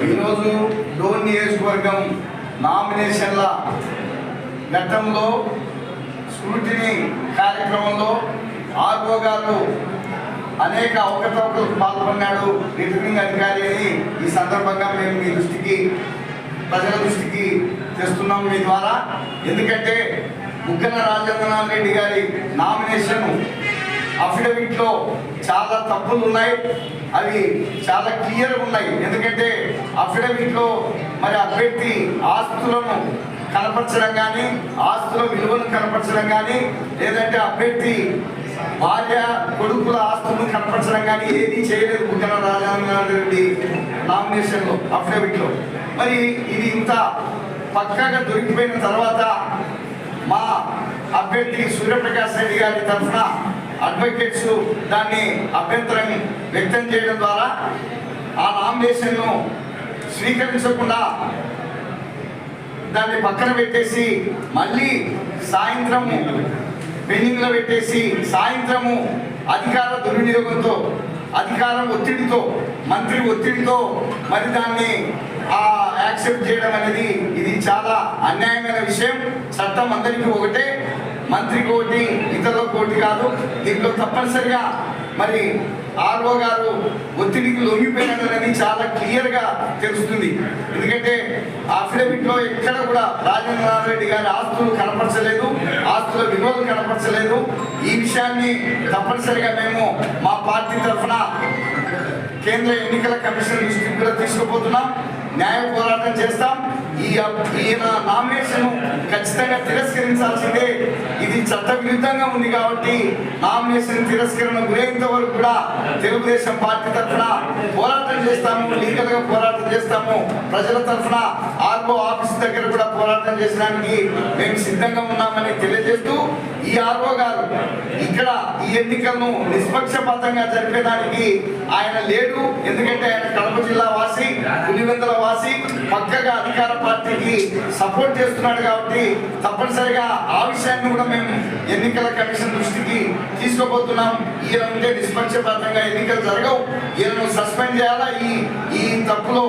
ఈరోజు లో నియోజకవర్గం నామినేషన్ల ఘట్టంలో స్క్రూటిని కార్యక్రమంలో ఆర్గో గారు అనేక అవకతవకలకు పాల్గొన్నాడు రిటర్నింగ్ అధికారి అని ఈ సందర్భంగా మేము మీ దృష్టికి ప్రజల దృష్టికి తెస్తున్నాం మీ ద్వారా. ఎందుకంటే ముగ్గన రాజేంద్రనాథ్ రెడ్డి గారి నామినేషన్ వీటిలో చాలా తప్పులు ఉన్నాయి అవి చాలా క్లియర్ ఉన్నాయి. ఎందుకంటే అఫిడవిట్లో మరి అభ్యర్థి ఆస్తులను కనపరచడం కానీ ఆస్తుల విలువను కనపరచడం కానీ లేదంటే అభ్యర్థి భార్య కొడుకుల ఆస్తులను కనపరచడం కానీ ఏది చేయలేదు ముగ్గన రాజేంద్రనాథ్ రెడ్డి నామినేషన్లో అఫిడవిట్లో. మరి ఇది ఇంత పక్కగా దొరికిపోయిన తర్వాత మా అభ్యర్థి సూర్యప్రకాష్ రెడ్డి గారి తరఫున అడ్వకేట్స్ దాన్ని అభ్యంతరం వ్యక్తం చేయడం ద్వారా ఆ నామినేషన్ను స్వీకరించకుండా దాన్ని పక్కన పెట్టేసి మళ్ళీ సాయంత్రము పెండింగ్లో పెట్టేసి సాయంత్రము అధికార దుర్వినియోగంతో అధికారం ఒత్తిడితో మంత్రి ఒత్తిడితో మరి దాన్ని ఆ యాక్సెప్ట్ చేయడం అనేది ఇది చాలా అన్యాయమైన విషయం. చట్టం అందరికీ ఒకటే. మంత్రి కోటి ఇతరుల కోటి కాదు దీంట్లో తప్పనిసరిగా మరి ఆర్ఓ గారు ఒత్తిడికి లొంగిపోయినదని చాలా క్లియర్గా తెలుస్తుంది. ఎందుకంటే అఫిడవిట్లో ఎక్కడ కూడా రాజేంద్ర రెడ్డి గారి ఆస్తులు కనపరచలేదు ఆస్తుల విలువలు కనపరచలేదు. ఈ విషయాన్ని తప్పనిసరిగా మేము మా పార్టీ తరఫున కేంద్ర ఎన్నికల కమిషన్ దృష్టికి కూడా తీసుకుపోతున్నాం. న్యాయ పోరాటం చేస్తాం. ఈ ఈయన నామినేషన్ ఖచ్చితంగా తిరస్కరించాల్సిందే చట్టవిరుద్ధంగా ఉంది కాబట్టి నామినేషన్ తిరస్కరణ గురైనంత వరకు కూడా తెలుగుదేశం పార్టీ తరఫున పోరాటం చేస్తాము లీగల్గా పోరాటం చేస్తాము. ప్రజల తరఫున ఆర్ఓ ఆఫీస్ దగ్గర కూడా పోరాటం చేసడానికి మేము సిద్ధంగా ఉన్నామని తెలియజేస్తూ ఈ ఆర్ఓ గారు ఇక్కడ ఈ ఎన్నికలను నిష్పక్షపాతంగా జరిపేదానికి ఆయన లేడు. ఎందుకంటే ఆయన కడప జిల్లా పులివెందుల వాసి పక్కగా అధికార పార్టీకి సపోర్ట్ చేస్తున్నాడు కాబట్టి తప్పనిసరిగా ఆ విషయాన్ని కూడా మేము ఎన్నికల కమిషన్ దృష్టికి తీసుకోబోతున్నాం. ఈయన ఉంటే నిష్పక్షపాతంగా ఎన్నికలు జరగవు. ఈయనను సస్పెండ్ చేయాలా? ఈ ఈ తప్పులో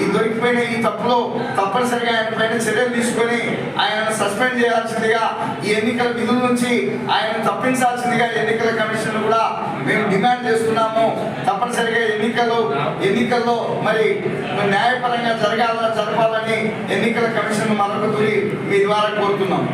ఈ దొరికిపోయిన ఈ తప్పులో తప్పనిసరిగా ఆయన పైన చర్యలు తీసుకొని ఆయనను సస్పెండ్ చేయాల్సిందిగా ఈ ఎన్నికల విధుల నుంచి ఆయన తప్పించాల్సిందిగా ఎన్నికల కమిషన్ కూడా మేము డిమాండ్ చేస్తున్నాము. తప్పనిసరిగా ఎన్నికలు ఎన్నికల్లో మరి న్యాయపరంగా జరగాలని జరపాలని ఎన్నికల కమిషన్ మరొకరి మీ ద్వారా కోరుతున్నాం.